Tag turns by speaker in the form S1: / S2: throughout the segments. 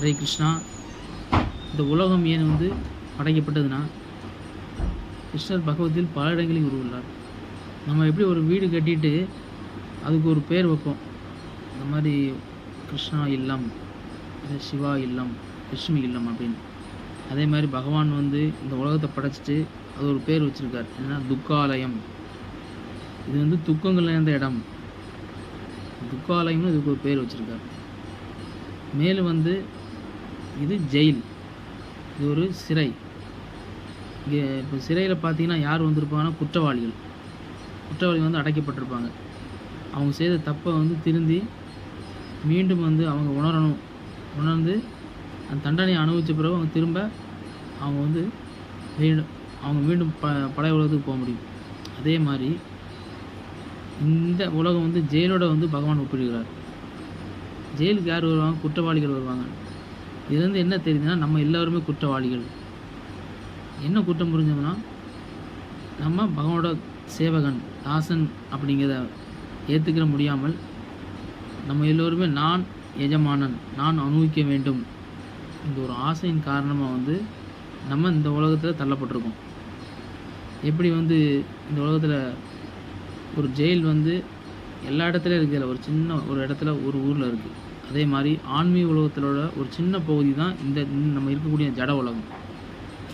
S1: ஹரே கிருஷ்ணா. இந்த உலகம் ஏன் வந்து படைக்கப்பட்டதுன்னா கிருஷ்ணர் பகவத்தில் பல இடங்களில் உருவுள்ளார். நம்ம எப்படி ஒரு வீடு கட்டிட்டு அதுக்கு ஒரு பேர் வைப்போம்? இந்த மாதிரி கிருஷ்ணா இல்லம் இல்லை சிவா இல்லம் லட்சுமி இல்லம் அப்படின்னு. அதே மாதிரி பகவான் வந்து இந்த உலகத்தை படைச்சிட்டு அது ஒரு பேர் வச்சுருக்கார். என்னன்னா துக்காலயம். இது வந்து துக்கங்கள் நிறைந்த இடம். துக்காலயம்னு இதுக்கு ஒரு பேர் வச்சுருக்கார். மேலும் வந்து இது ஜெயில் இது ஒரு சிறை. இங்கே இப்போ சிறையில் பார்த்தீங்கன்னா யார் வந்திருப்பாங்கன்னா குற்றவாளிகள். குற்றவாளிகள் வந்து அடைக்கப்பட்டிருப்பாங்க. அவங்க செய்த தப்பை வந்து திருந்தி மீண்டும் வந்து அவங்க உணரணும். உணர்ந்து அந்த தண்டனையை அனுபவித்த பிறகு அவங்க திரும்ப அவங்க வந்து மீண்டும் அவங்க மீண்டும் ப பழைய உலகத்துக்கு போக முடியும். அதே மாதிரி இந்த உலகம் வந்து ஜெயிலோட வந்து பகவான் ஒப்பிடுகிறார். ஜெயிலுக்கு யார் வருவாங்க? குற்றவாளிகள் வருவாங்க. இது வந்து என்ன தெரியுதுன்னா நம்ம எல்லாருமே குற்றவாளிகள். என்ன குற்றம் புரிஞ்சோம்னா நம்ம பகவானோட சேவகன் தாசன் அப்படிங்கிறத ஏற்றுக்கிற முடியாமல் நம்ம எல்லோருமே நான் எஜமானன் நான் அனுபவிக்க வேண்டும் இந்த ஒரு ஆசையின் காரணமாக வந்து நம்ம இந்த உலகத்தில் தள்ளப்பட்டிருக்கோம். எப்படி வந்து இந்த உலகத்தில் ஒரு ஜெயில் வந்து எல்லா இடத்துலையும் இருக்கிற ஒரு சின்ன ஒரு இடத்துல ஒரு ஊரில் இருக்குது அதே மாதிரி ஆன்மீக உலகத்திலோட ஒரு சின்ன பகுதி தான் இந்த நம்ம இருக்கக்கூடிய ஜட உலகம்.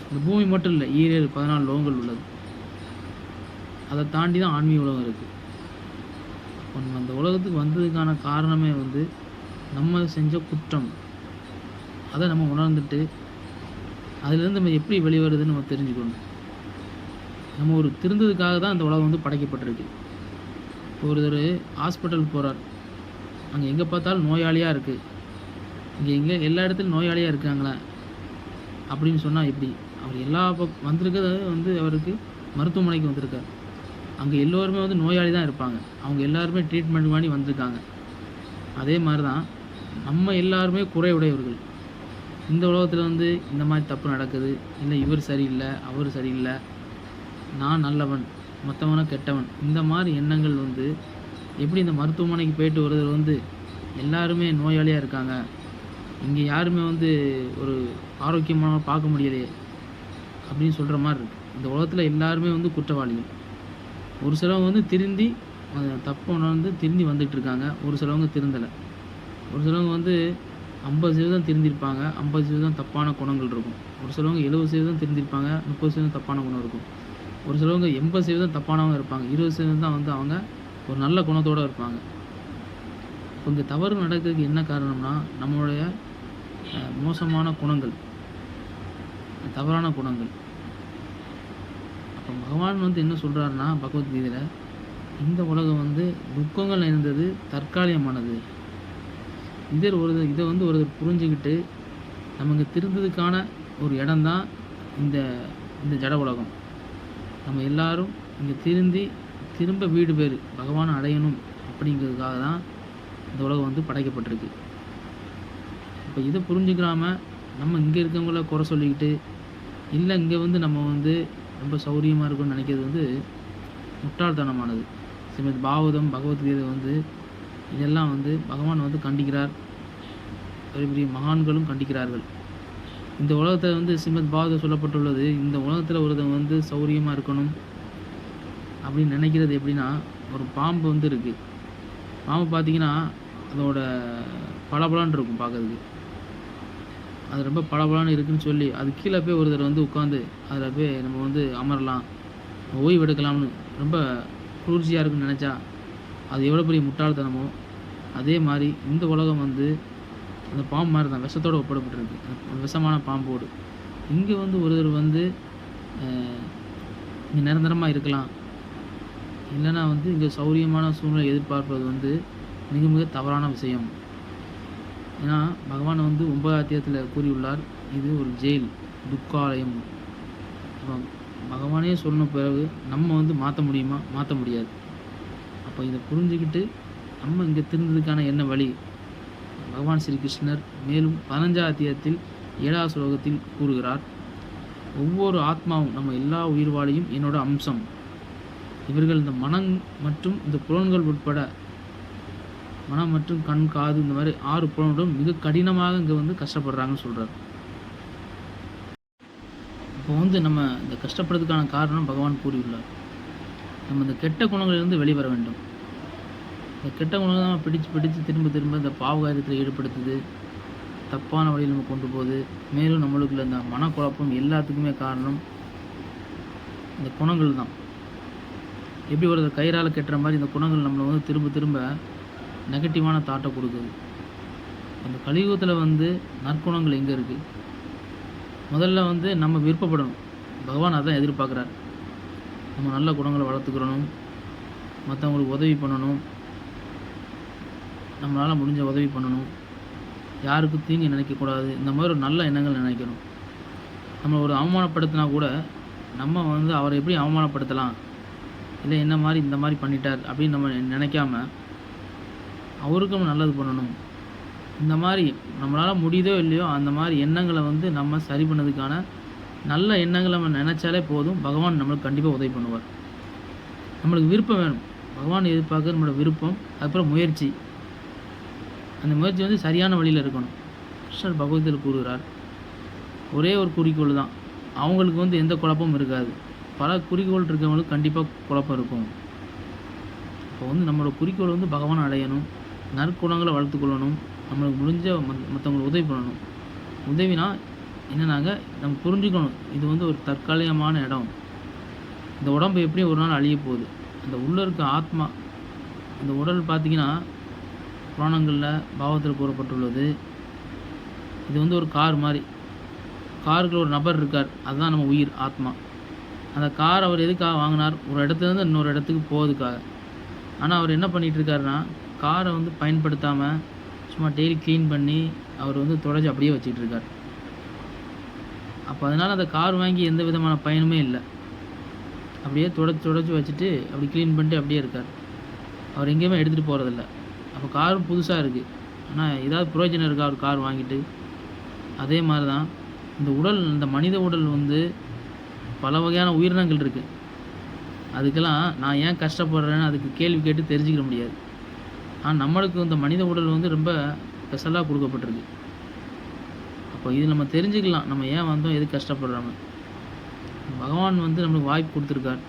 S1: இந்த பூமி மட்டும் இல்லை ஈரேழு பதினாலு லோகங்கள் உள்ளது. அதை தாண்டி தான் ஆன்மீக உலகம் இருக்குது இப்போ நம்ம அந்த உலகத்துக்கு வந்ததுக்கான காரணமே வந்து நம்ம செஞ்ச குற்றம். அதை நம்ம உணர்ந்துட்டு அதுலேருந்து நம்ம எப்படி வெளிவருதுன்னு நம்ம தெரிஞ்சுக்கணும். நம்ம ஒரு திருந்ததுக்காக தான் அந்த உலகம் வந்து படைக்கப்பட்டிருக்கு. இப்போ ஒருத்தர் ஹாஸ்பிட்டல் போகிறார் அங்கே எங்கே பார்த்தாலும் நோயாளியாக இருக்குது இங்கே எங்கே எல்லா இடத்துலையும் நோயாளியாக இருக்காங்களே? அப்படின்னு சொன்னால் எப்படி? அவர் எல்லா பக் வந்திருக்கிறது வந்து அவருக்கு மருத்துவமனைக்கு வந்திருக்கார். அங்கே எல்லோருமே வந்து நோயாளி தான் இருப்பாங்க. அவங்க எல்லாருமே ட்ரீட்மெண்ட் பண்ணி வந்திருக்காங்க. அதே மாதிரி தான் நம்ம எல்லாருமே குறைவுடையவர்கள். இந்த உலகத்தில் வந்து இந்த மாதிரி தப்பு நடக்குது. இல்லை இவர் சரியில்லை அவர் சரியில்லை. நான் நல்லவன் மற்றவனை கெட்டவன். இந்த மாதிரி எண்ணங்கள் வந்து எப்படி இந்த மருத்துவமனைக்கு போயிட்டு வருது வந்து எல்லாருமே நோயாளியாக இருக்காங்க. இங்கே யாருமே வந்து ஒரு ஆரோக்கியமான பார்க்க முடியலையே அப்படின்னு சொல்கிற மாதிரி இருக்குது இந்த உலகத்தில் எல்லாருமே வந்து குற்றவாளிகள். ஒரு சிலவங்க வந்து திருந்தி தப்பு உணர்ந்து திருந்தி வந்துட்டு இருக்காங்க. ஒரு சிலவங்க திருந்தலை. ஒரு சிலவங்க வந்து ஐம்பது சதவீதம் திருந்திருப்பாங்க. ஐம்பது சதவீதம் தப்பான குணங்கள் இருக்கும். ஒரு சிலவங்க எழுபது சதவீதம் திருந்திருப்பாங்க. முப்பது சதவீதம் தப்பான குணம் இருக்கும். ஒரு சிலவங்க எண்பது சதவீதம் தப்பானவங்க இருப்பாங்க. இருபது சதவீதம் தான் வந்து அவங்க ஒரு நல்ல குணத்தோடு இருப்பாங்க. இப்போ இங்கே தவறு நடக்கிறதுக்கு என்ன காரணம்னா நம்மளுடைய மோசமான குணங்கள். தவறான குணங்கள். அப்போ பகவான் வந்து என்ன சொல்கிறாருன்னா பகவத்கீதையில் இந்த உலகம் வந்து துக்கங்கள் நிறைந்தது தற்காலிகமானது. இதை ஒரு இதை வந்து ஒரு புரிஞ்சுக்கிட்டு நமக்கு திருந்ததுக்கான ஒரு இடம்தான் இந்த இந்த ஜட உலகம். நம்ம எல்லாரும் இங்கே திருந்தி திரும்ப வீடு பேர் பகவான் அடையணும் அப்படிங்கிறதுக்காக தான் இந்த உலகம் வந்து படைக்கப்பட்டிருக்கு. இப்போ இதை புரிஞ்சுக்கிறாம நம்ம இங்கே இருக்கவங்கள குறை சொல்லிக்கிட்டு இல்லை இங்கே வந்து நம்ம வந்து ரொம்ப சௌரியமாக இருக்கும்னு நினைக்கிறது வந்து முட்டாள்தனமானது. சிமத் பாகவதம் பகவத்கீதை வந்து இதெல்லாம் வந்து பகவான் வந்து கண்டிக்கிறார். பெரிய பெரிய மகான்களும் கண்டிக்கிறார்கள். இந்த உலகத்தை வந்து ஸ்ரீமத் பாகவதம் சொல்லப்பட்டுள்ளது. இந்த உலகத்தில் ஒருத்தன் வந்து சௌரியமாக இருக்கணும். அப்படின்னு நினைக்கிறது எப்படின்னா ஒரு பாம்பு வந்து இருக்குது பாம்பு பார்த்தீங்கன்னா அதோட பளபளன்னு இருக்கும் பார்க்கறதுக்கு. அது ரொம்ப பளபளன்னு இருக்குன்னு சொல்லி அது கீழே போய் ஒருத்தர் வந்து உட்காந்து அதில் போய் நம்ம வந்து அமரலாம் ஓய்வு எடுக்கலாம்னு ரொம்ப குளிர்ச்சியாக இருக்குன்னு நினச்சா அது எவ்வளோ பெரிய முட்டாள்தனமோ அதே மாதிரி இந்த உலகம் வந்து அந்த பாம்பு மாதிரி தான் விஷத்தோடு ஒப்பிடப்பட்டிருக்கு. விஷமான பாம்போடு. இங்கே வந்து ஒருத்தர் வந்து இங்கே நிரந்தரமாக இருக்கலாம். இல்லைன்னா வந்து இங்கே சௌரியமான சூழ்நிலை எதிர்பார்ப்பது வந்து மிக மிக தவறான விஷயம். ஏன்னா பகவான் வந்து ஒன்பதாம் கூறியுள்ளார் இது ஒரு ஜெயில் துக்காலயம். அப்புறம் பகவானே சொன்ன பிறகு நம்ம வந்து மாற்ற முடியுமா? மாற்ற முடியாது. அப்போ இதை புரிஞ்சுக்கிட்டு நம்ம இங்கே திருந்ததுக்கான என்ன வழி? பகவான் ஸ்ரீ கிருஷ்ணர் மேலும் பதினஞ்சாம் அத்தியாயத்தில் ஏழாவது ஸ்லோகத்தில் கூறுகிறார் ஒவ்வொரு ஆத்மாவும் நம்ம எல்லா உயிர்வாளியும் என்னோட அம்சம். இவர்கள் இந்த மனம் மற்றும் இந்த புலன்கள் உட்பட மனம் மற்றும் கண் காது இந்த மாதிரி ஆறு புலனுடன் மிக கடினமாக இங்கே வந்து கஷ்டப்படுறாங்கன்னு சொல்கிறார் இப்போ வந்து நம்ம இந்த கஷ்டப்படுறதுக்கான காரணம் பகவான் கூறியுள்ளார். நம்ம இந்த கெட்ட குணங்களிலிருந்து வெளிவர வேண்டும். இந்த கெட்ட குணங்கள் நம்ம பிடிச்சு பிடிச்சு திரும்ப திரும்ப இந்த பாவகாரியத்தில் ஈடுபடுத்துது தப்பான வழியில் நம்ம கொண்டு போகுது மேலும் நம்மளுக்குள்ள இந்த மனக்குழப்பம் எல்லாத்துக்குமே காரணம் இந்த குணங்கள் தான் எப்படி ஒரு கயிறால் கெட்டுற மாதிரி இந்த குணங்கள் நம்மளை வந்து திரும்ப திரும்ப நெகட்டிவான தாட்டை கொடுக்குது. அந்த கலியுகத்தில் வந்து நற்குணங்கள் எங்கே இருக்குது முதல்ல வந்து நம்ம விருப்பப்படணும். பகவான் அதான் எதிர்பார்க்குறார். நம்ம நல்ல குணங்களை வளர்த்துக்கிறணும் மற்றவங்களுக்கு உதவி பண்ணணும். நம்மளால் முடிஞ்ச உதவி பண்ணணும். யாருக்கும் தீங்கு நினைக்கக்கூடாது. இந்த மாதிரி ஒரு நல்ல எண்ணங்கள் நினைக்கணும். நம்மளை ஒரு அவமானப்படுத்தினா கூட நம்ம வந்து அவரை எப்படி அவமானப்படுத்தலாம்? இல்லை என்ன மாதிரி இந்த மாதிரி பண்ணிட்டார் அப்படின்னு நம்ம நினைக்காம அவருக்கும் நல்லது பண்ணணும். இந்த மாதிரி நம்மளால் முடியுதோ இல்லையோ அந்த மாதிரி எண்ணங்களை வந்து நம்ம சரி பண்ணதுக்கான நல்ல எண்ணங்களை நம்ம நினச்சாலே போதும். பகவான் நம்மளுக்கு கண்டிப்பாக உதவி பண்ணுவார். நம்மளுக்கு விருப்பம் வேணும். பகவான் எதிர்பார்க்க நம்மளோட விருப்பம் அதுக்கப்புறம் முயற்சி. அந்த முயற்சி வந்து சரியான வழியில் இருக்கணும். கிருஷ்ணர் பகவத்தில் கூறுகிறார் ஒரே ஒரு குறிக்கோள் தான். அவங்களுக்கு வந்து எந்த குழப்பமும் இருக்காது. பல குறிக்கோள் இருக்கவங்களுக்கு கண்டிப்பாக குழப்பம் இருக்கும். இப்போ வந்து நம்மளோட குறிக்கோள் வந்து பகவான் அடையணும். நற்குணங்களை வளர்த்துக்கொள்ளணும் நம்மளுக்கு முடிஞ்ச மத் மற்றவங்களுக்கு உதவி பண்ணணும். உதவினா என்னன்னாங்க நம்ம புரிஞ்சுக்கணும். இது வந்து ஒரு தற்காலிகமான இடம். இந்த உடம்பு எப்படி ஒரு நாள் அழிய போகுது? அந்த உள்ளே இருக்க ஆத்மா இந்த உடல் பார்த்திங்கன்னா புராணங்களில் பாவத்தில் கூறப்பட்டுள்ளது இது வந்து ஒரு கார் மாதிரி. காருக்குள்ள ஒரு நபர் இருக்கார். அதுதான் நம்ம உயிர் ஆத்மா. அந்த கார் அவர் எதுக்காக வாங்கினார்? ஒரு இடத்துலேருந்து இன்னொரு இடத்துக்கு போகிறதுக்காக ஆனால் அவர் என்ன பண்ணிகிட்டு இருக்காருன்னா காரை வந்து பயன்படுத்தாமல் சும்மா டெய்லி க்ளீன் பண்ணி அவர் வந்து தொடச்சி அப்படியே வச்சிட்ருக்கார் அப்போ அதனால் அந்த கார் வாங்கி எந்த விதமான பயனுமே இல்லை. அப்படியே தொடச்சி தொடச்சி வச்சுட்டு அப்படி க்ளீன் பண்ணிட்டு அப்படியே இருக்கார். அவர் எங்கேயுமே எடுத்துகிட்டு போகிறதில்ல அப்போ காரும் புதுசாக இருக்குது ஆனால் ஏதாவது பிரயோஜனம் இருக்கா? அவர் கார் வாங்கிட்டு? அதே மாதிரி தான் இந்த உடல் இந்த மனித உடல் வந்து பல வகையான உயிரினங்கள் இருக்குது அதுக்கெல்லாம் நான் ஏன் கஷ்டப்படுறேன்னு அதுக்கு கேள்வி கேட்டு தெரிஞ்சுக்கிற முடியாது. ஆனால் நம்மளுக்கு இந்த மனித உடல் வந்து ரொம்ப ஸ்பெஷலாக கொடுக்கப்பட்டிருக்கு. அப்போ இது நம்ம தெரிஞ்சுக்கலாம். நம்ம ஏன் வந்தோம் எது கஷ்டப்படுறாங்க பகவான் வந்து நம்மளுக்கு வாய்ப்பு கொடுத்துருக்கார்.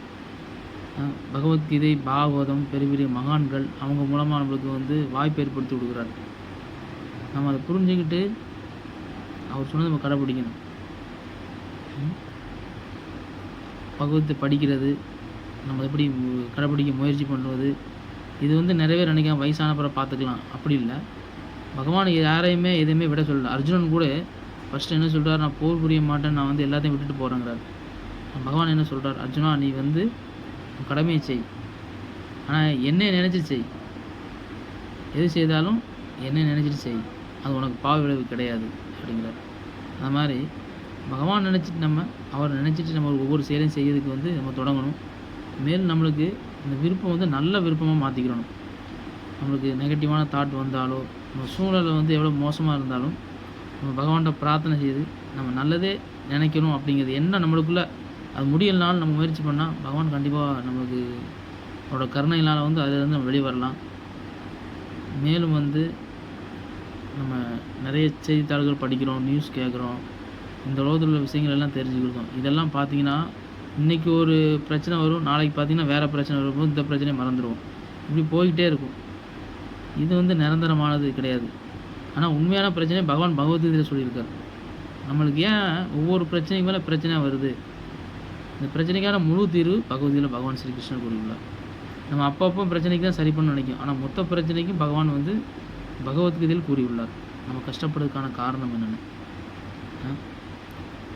S1: பகவத்கீதை பாகவதம் பெரிய பெரிய மகான்கள் அவங்க மூலமாக நம்மளுக்கு வந்து வாய்ப்பு ஏற்படுத்தி கொடுக்குறாரு. நம்ம அதை புரிஞ்சுக்கிட்டு அவர் சொன்னதை நம்ம கடைப்பிடிக்கணும். பகுத்து படிக்கிறது நம்ம எப்படி கடைப்பிடிக்க முயற்சி பண்ணுவது இது வந்து நிறைய பேர் நினைக்காம வயசானப்புறம் பார்த்துக்கலாம். அப்படி இல்லை. பகவான் யாரையுமே எதையுமே விட சொல்லல. அர்ஜுனன் கூட ஃபஸ்ட்டு என்ன சொல்கிறார் நான் போர் புரிய மாட்டேன் நான் வந்து எல்லாத்தையும் விட்டுட்டு போகிறேங்கிறார் பகவான் என்ன சொல்கிறார் அர்ஜுனா நீ வந்து உன் கடமையை செய். ஆனால் என்னை நினச்சி செய். எது செய்தாலும் என்னை நினச்சிட்டு செய். அது உனக்கு பாவ விளைவு கிடையாது அப்படிங்கிறார். அந்த மாதிரி பகவான் நினச்சிட்டு நம்ம அவர் நினச்சிட்டு நம்ம ஒவ்வொரு செயலையும் செய்யறதுக்கு வந்து நம்ம தொடங்கணும். மேலும் நம்மளுக்கு இந்த விருப்பம் வந்து நல்ல விருப்பமாக மாற்றிக்கிறணும் நம்மளுக்கு நெகட்டிவான தாட் வந்தாலோ நம்ம சூழ்நிலை வந்து எவ்வளோ மோசமாக இருந்தாலும் நம்ம பகவான்கிட்ட பிரார்த்தனை செய்து நம்ம நல்லதே நினைக்கணும் அப்படிங்கிறது என்ன நம்மளுக்குள்ளே அது முடியலனாலும் நம்ம முயற்சி பண்ணால் பகவான் கண்டிப்பாக நம்மளுக்கு அவரோட கருணையினால் வந்து அதுலேருந்து நம்ம வெளியே வரலாம். மேலும் வந்து நம்ம நிறைய செய்தித்தாள்கள் படிக்கிறோம் நியூஸ் கேட்குறோம். இந்த உலகத்தில் உள்ள விஷயங்கள் எல்லாம் தெரிஞ்சு கொடுக்கும் இதெல்லாம் பார்த்தீங்கன்னா இன்றைக்கி ஒரு பிரச்சனை வரும் நாளைக்கு பார்த்தீங்கன்னா வேறு பிரச்சனை வரும்போது இந்த பிரச்சனையை மறந்துடுவோம் இப்படி போய்கிட்டே இருக்கும். இது வந்து நிரந்தரமானது கிடையாது. ஆனால் உண்மையான பிரச்சனை பகவான் பகவத்கீதையில் சொல்லியிருக்காரு. நம்மளுக்கு ஏன் ஒவ்வொரு பிரச்சனைக்கு மேலே பிரச்சனையாக வருது? இந்த பிரச்சனைக்கான முழு தீர்வு பகவத்கீதையில் பகவான் ஸ்ரீ கிருஷ்ணர் கூறியுள்ளார் நம்ம அப்பப்போ பிரச்சனைக்கு தான் சரி பண்ண நினைக்கும் ஆனால் மொத்த பிரச்சனைக்கும் பகவான் வந்து பகவத்கீதையில் கூறியுள்ளார். நம்ம கஷ்டப்படுறதுக்கான காரணம் என்னென்னு.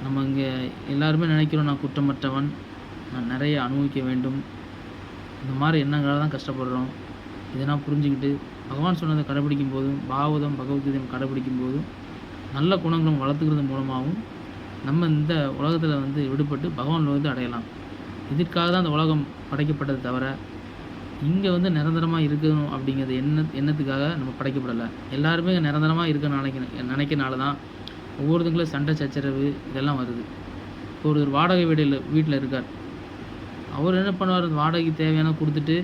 S1: நம்ம இங்கே எல்லாருமே நினைக்கிறோம் நான் குற்றமற்றவன் நான் நிறைய அனுபவிக்க வேண்டும். இந்த மாதிரி எண்ணங்களால் தான் கஷ்டப்படுறோம். இதெல்லாம் புரிஞ்சுக்கிட்டு பகவான் சொன்னதை கடைபிடிக்கும் போதும் பாவதம் பகவத்கீதையும் கடைபிடிக்கும் போதும் நல்ல குணங்களும் வளர்த்துக்கிறது மூலமாகவும் நம்ம இந்த உலகத்தில் வந்து விடுபட்டு பகவான் வந்து அடையலாம். இதற்காக தான் இந்த உலகம் படைக்கப்பட்டது தவிர இங்கே வந்து நிரந்தரமாக இருக்கணும் அப்படிங்கிறது எண்ண எண்ணத்துக்காக நம்ம படைக்கப்படலை. எல்லாருமே நிரந்தரமாக இருக்க நினைக்க நினைக்கிறனால தான் ஒவ்வொருத்தங்களும் சண்டை சச்சரவு இதெல்லாம் வருது. இப்போ ஒருத்தர் வாடகை வீடில் வீட்டில் இருக்கார். அவர் என்ன பண்ணுவார்? அந்த வாடகைக்கு தேவையான கொடுத்துட்டு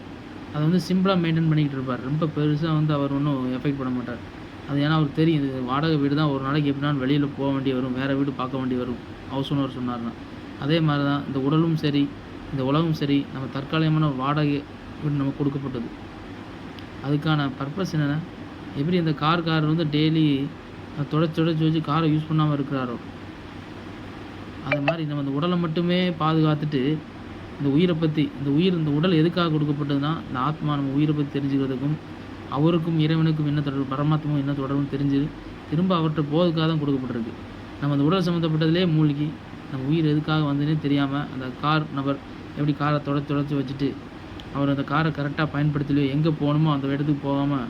S1: அதை வந்து சிம்பிளாக மெயின்டைன் பண்ணிக்கிட்டு இருப்பார். ரொம்ப பெருசாக வந்து அவர் ஒன்றும் எஃபெக்ட் பண்ண மாட்டார். அது ஏன்னா அவர் தெரியும் இது வாடகை வீடு தான். ஒரு நாளைக்கு எப்படினாலும் வெளியில் போக வேண்டி வரும். வேறு வீடு பார்க்க வேண்டி வரும். ஹவுஸ் ஓனர் சொன்னார்னா அதே மாதிரி தான் இந்த உடலும் சரி இந்த உலகம் சரி நம்ம தற்காலிகமான வாடகை வீடு நமக்கு கொடுக்கப்பட்டது. அதுக்கான பர்பஸ் என்னென்னா எப்படி இந்த கார் கார் வந்து டெய்லி தொடச்சி தொடச்சி வச்சு காரை யூஸ் பண்ணாமல் இருக்கிறாரோ? அது மாதிரி நம்ம இந்த உடலை மட்டுமே பாதுகாத்துட்டு இந்த உயிரை பற்றி இந்த உயிர் இந்த உடல் எதுக்காக கொடுக்கப்பட்டதுன்னா இந்த ஆத்மா நம்ம உயிரை பற்றி தெரிஞ்சுக்கிறதுக்கும் அவருக்கும் இறைவனுக்கும் என்ன தொடர்பு பரமாத்மாவும் என்ன தொடர்புன்னு தெரிஞ்சு திரும்ப அவர்கிட்ட போதுக்காக தான் கொடுக்கப்பட்டிருக்கு. நம்ம அந்த உடல் சம்மந்தப்பட்டதுலே மூழ்கி நம்ம உயிர் எதுக்காக வந்ததுனே தெரியாமல் அந்த கார் நபர் எப்படி காரை தொடச்சி தொடச்சி வச்சுட்டு அவர் அந்த காரை கரெக்டாக பயன்படுத்தலையோ எங்கே போகணுமோ அந்த இடத்துக்கு போகாமல்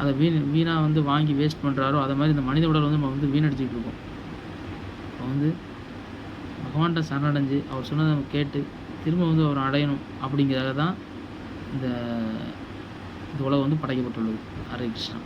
S1: அதை வீண் வீணாக வந்து வாங்கி வேஸ்ட் பண்ணுறாரோ அதை மாதிரி இந்த மனித உடல் வந்து நம்ம வந்து வீணடிச்சிட்டு இருக்கோம். இப்போ வந்து பகவான்கிட்ட சரணடைஞ்சு அவர் சொன்னதை நம்ம கேட்டு திரும்ப வந்து அவர் அடையணும் அப்படிங்கிறதாக தான் இந்த இந்த உலகம் வந்து படைக்கப்பட்டுள்ளது. ஹரே கிருஷ்ணா.